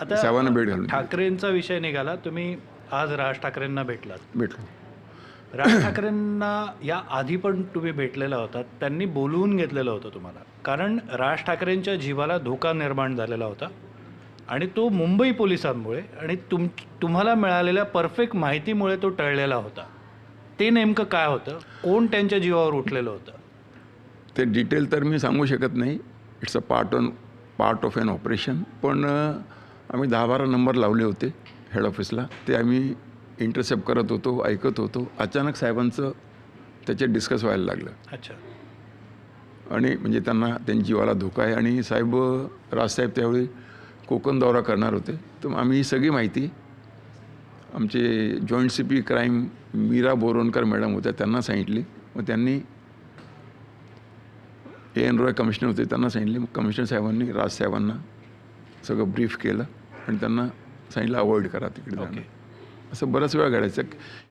साहेबांना भेट घालून. ठाकरेंचा विषय निघाला. तुम्ही आज राज ठाकरेंना भेटलात. भेटलो. राज ठाकरेंना या आधी पण तुम्ही भेटलेला होता. त्यांनी बोलवून घेतलेलं होतं तुम्हाला. कारण राज ठाकरेंच्या जीवाला धोका निर्माण झालेला होता. आणि तो मुंबई पोलिसांमुळे आणि तुम तुम्हाला मिळालेल्या परफेक्ट माहितीमुळे तो टळलेला होता. ते नेमकं काय होतं? कोण त्यांच्या जीवावर उठलेलं होतं? ते डिटेल तर मी सांगू शकत नाही. It's a part on part of an operation पण आम्ही दहा बारा नंबर लावले होते हेड ऑफिसला ते आम्ही इंटरसेप्ट करत होतो ऐकत होतो. अचानक साहेबांचं त्याच्यात डिस्कस व्हायला लागलं. अच्छा. आणि म्हणजे त्यांना त्यांच्या जीवाला धोका आहे. आणि साहेब राजसाहेब त्यावेळी कोकण दौरा करणार होते. तर आम्ही ही सगळी माहिती आमचे joint C P crime Meera Boronkar madam होत्या त्यांना सांगितली. मग त्यांनी ए एन रॉय कमिशनर होते त्यांना सांगितले. मग कमिशनर साहेबांनी राजसाहेबांना सगळं ब्रीफ केलं आणि त्यांना सांगितलं अवॉइड करा तिकडे जाणं. ओके. असं बऱ्याच वेळा घडायचं.